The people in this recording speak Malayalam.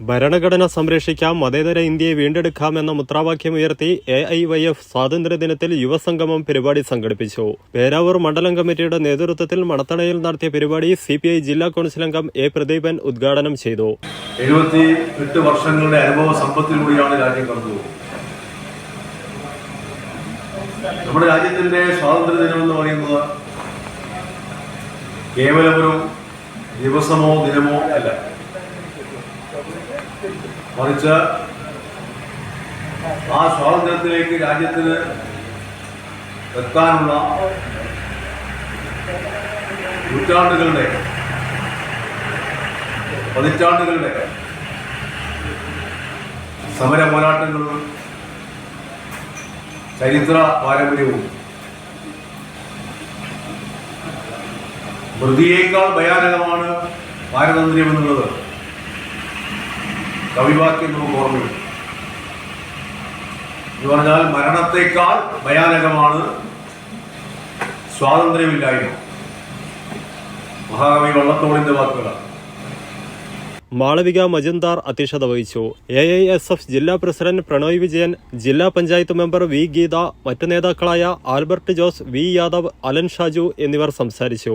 ഭരണഘടന സംരക്ഷിക്കാം മതേതര ഇന്ത്യയെ വീണ്ടെടുക്കാം എന്ന മുദ്രാവാക്യം ഉയർത്തി എ ഐ വൈ എഫ് സ്വാതന്ത്ര്യദിനത്തിൽ യുവസംഗമം പരിപാടി സംഘടിപ്പിച്ചു. പേരാവൂർ മണ്ഡലം കമ്മിറ്റിയുടെ നേതൃത്വത്തിൽ മണത്തണയിൽ നടത്തിയ പരിപാടി സി പി ഐ ജില്ലാ കൌൺസിൽ അംഗം എ പ്രദീപൻ ഉദ്ഘാടനം ചെയ്തു. എഴുപത്തി എട്ട് വർഷങ്ങളുടെ അനുഭവ സമ്പത്തിലൂടെയാണ് രാജ്യം കടന്നുപോകുന്നത്. നമ്മുടെ രാജ്യത്തിന്റെ സ്വാതന്ത്ര്യ ദിനം എന്ന് പറയുന്നത് കേവലം ഒരു ദിവസമോ ദിനമോ അല്ല. മറിച്ച് ആ സ്വാതന്ത്ര്യത്തിലേക്ക് രാജ്യത്തിന് എത്താനുള്ള നൂറ്റാണ്ടുകളുടെ പതിറ്റാണ്ടുകളുടെ സമര പോരാട്ടങ്ങളും ചരിത്ര പാരമ്പര്യവും മൃതിയേക്കാൾ ഭയാനകമാണ് പാരതന്ത്ര്യം എന്നുള്ളത് കവിവാക്യം നമുക്ക് ഓർമ്മയുണ്ട് എന്ന് പറഞ്ഞാൽ മരണത്തെക്കാൾ ഭയാനകമാണ് സ്വാതന്ത്ര്യമില്ലായ്മ. മഹാകവി വള്ളത്തോളിന്റെ വാക്കുകളാണ്. മാളവിക മജുംദാർ അധ്യക്ഷത വഹിച്ചു. എ ഐ എസ് എഫ് ജില്ലാ പ്രസിഡന്റ് പ്രണോയ് വിജയൻ ജില്ലാ പഞ്ചായത്ത് മെമ്പർ വി ഗീത മറ്റു നേതാക്കളായ Albert Jose V Yadav Alan Shaju എന്നിവർ സംസാരിച്ചു.